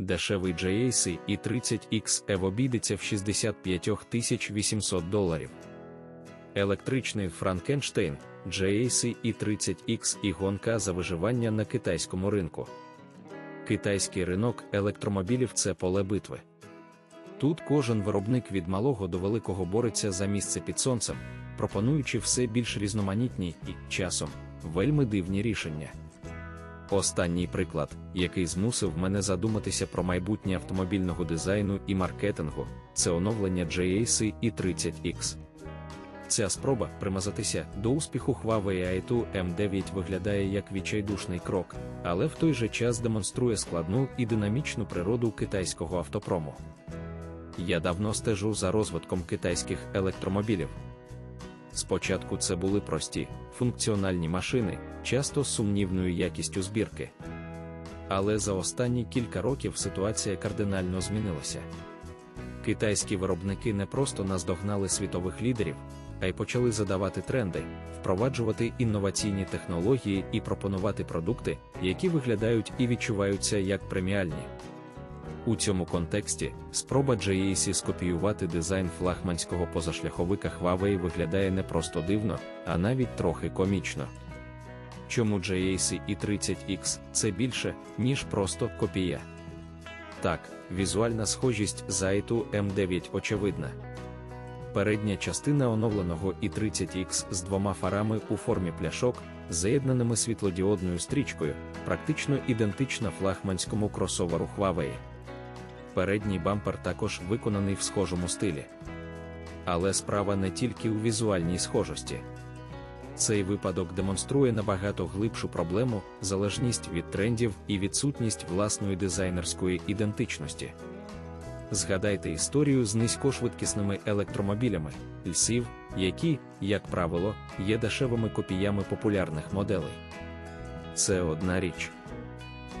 Дешевий JAC і 30X EV обійдеться в 65 800 доларів. Електричний Франкенштейн JAC і 30X і гонка за виживання на китайському ринку. Китайський ринок електромобілів це поле битви. Тут кожен виробник від малого до великого бореться за місце під сонцем, пропонуючи все більш різноманітні і часом вельми дивні рішення. Останній приклад, який змусив мене задуматися про майбутнє автомобільного дизайну і маркетингу, це оновлення JAC і 30X. Ця спроба примазатися до успіху Huawei i2 M9 виглядає як відчайдушний крок, але в той же час демонструє складну і динамічну природу китайського автопрому. Я давно стежу за розвитком китайських електромобілів. Спочатку це були прості, функціональні машини, часто з сумнівною якістю збірки. Але за останні кілька років ситуація кардинально змінилася. Китайські виробники не просто наздогнали світових лідерів, а й почали задавати тренди, впроваджувати інноваційні технології і пропонувати продукти, які виглядають і відчуваються як преміальні. У цьому контексті спроба JAC скопіювати дизайн флагманського позашляховика Huawei виглядає не просто дивно, а навіть трохи комічно. Чому JAC і 30X це більше, ніж просто копія? Так, візуальна схожість з i2 M9 очевидна. Передня частина оновленого і 30X з двома фарами у формі пляшок, заєднаними світлодіодною стрічкою, практично ідентична флагманському кросоверу Huawei. Передній бампер також виконаний в схожому стилі. Але справа не тільки у візуальній схожості. Цей випадок демонструє набагато глибшу проблему, залежність від трендів і відсутність власної дизайнерської ідентичності. Згадайте історію з низькошвидкісними електромобілями, льсів, які, як правило, є дешевими копіями популярних моделей. Це одна річ.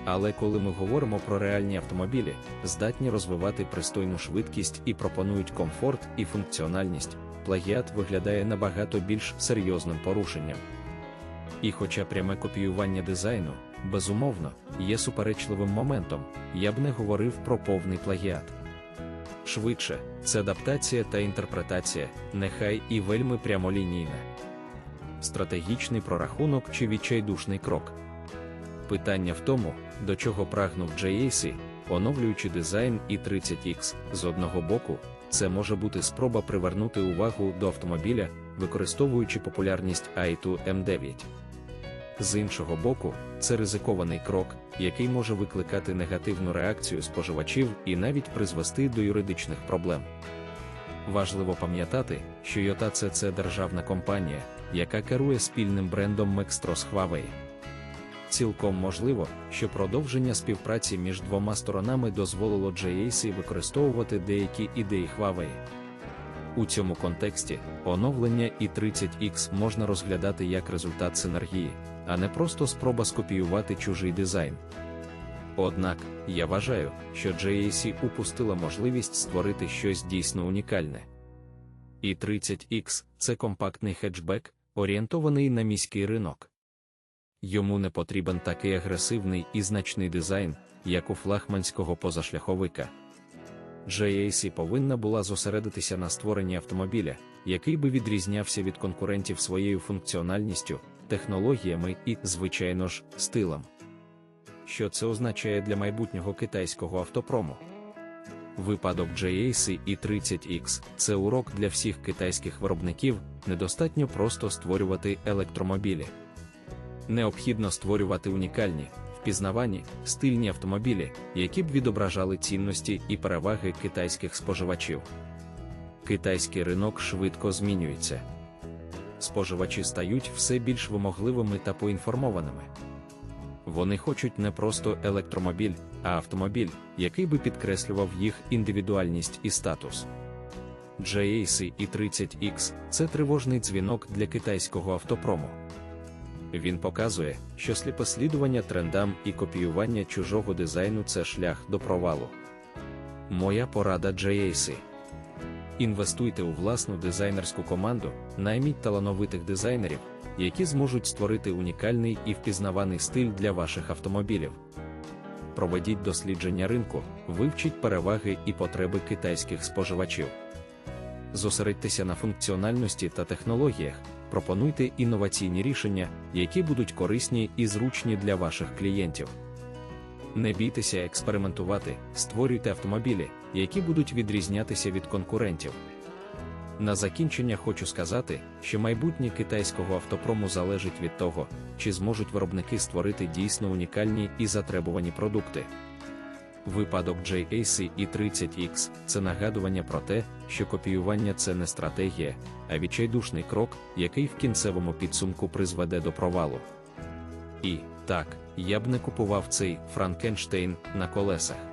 Але коли ми говоримо про реальні автомобілі, здатні розвивати пристойну швидкість і пропонують комфорт і функціональність, плагіат виглядає набагато більш серйозним порушенням. І хоча пряме копіювання дизайну, безумовно, є суперечливим моментом, я б не говорив про повний плагіат. Швидше, це адаптація та інтерпретація, нехай і вельми прямолінійна. Стратегічний прорахунок чи відчайдушний крок. Питання в тому, до чого прагнув JAC, оновлюючи дизайн і 30X з одного боку, це може бути спроба привернути увагу до автомобіля, використовуючи популярність i2 M9. З іншого боку, це ризикований крок, який може викликати негативну реакцію споживачів і навіть призвести до юридичних проблем. Важливо пам'ятати, що Yota – це державна компанія, яка керує спільним брендом Mextros Huawei. Цілком можливо, що продовження співпраці між двома сторонами дозволило JAC використовувати деякі ідеї Huawei. У цьому контексті оновлення і 30X можна розглядати як результат синергії, а не просто спроба скопіювати чужий дизайн. Однак, я вважаю, що JAC упустила можливість створити щось дійсно унікальне. І 30X це компактний хетчбек, орієнтований на міський ринок. Йому не потрібен такий агресивний і значний дизайн, як у флагманського позашляховика. JAC повинна була зосередитися на створенні автомобіля, який би відрізнявся від конкурентів своєю функціональністю, технологіями і, звичайно ж, стилем. Що це означає для майбутнього китайського автопрому? Випадок JAC і 30X це урок для всіх китайських виробників, недостатньо просто створювати електромобілі. Необхідно створювати унікальні, впізнавані, стильні автомобілі, які б відображали цінності і переваги китайських споживачів. Китайський ринок швидко змінюється. Споживачі стають все більш вимогливими та поінформованими. Вони хочуть не просто електромобіль, а автомобіль, який би підкреслював їх індивідуальність і статус. JAC і 30X це тривожний дзвінок для китайського автопрому. Він показує, що сліпослідування трендам і копіювання чужого дизайну це шлях до провалу. Моя порада JAC. Інвестуйте у власну дизайнерську команду, найміть талановитих дизайнерів, які зможуть створити унікальний і впізнаваний стиль для ваших автомобілів. проведіть дослідження ринку, вивчіть переваги і потреби китайських споживачів. Зосередьтеся на функціональності та технологіях, пропонуйте інноваційні рішення, які будуть корисні і зручні для ваших клієнтів. Не бійтеся експериментувати, створюйте автомобілі, які будуть відрізнятися від конкурентів. На закінчення хочу сказати, що майбутнє китайського автопрому залежить від того, чи зможуть виробники створити дійсно унікальні і затребувані продукти. Випадок JAC і 30X це нагадування про те, що копіювання це не стратегія, а відчайдушний крок, який в кінцевому підсумку призведе до провалу. І так, я б не купував цей Франкенштейн на колесах.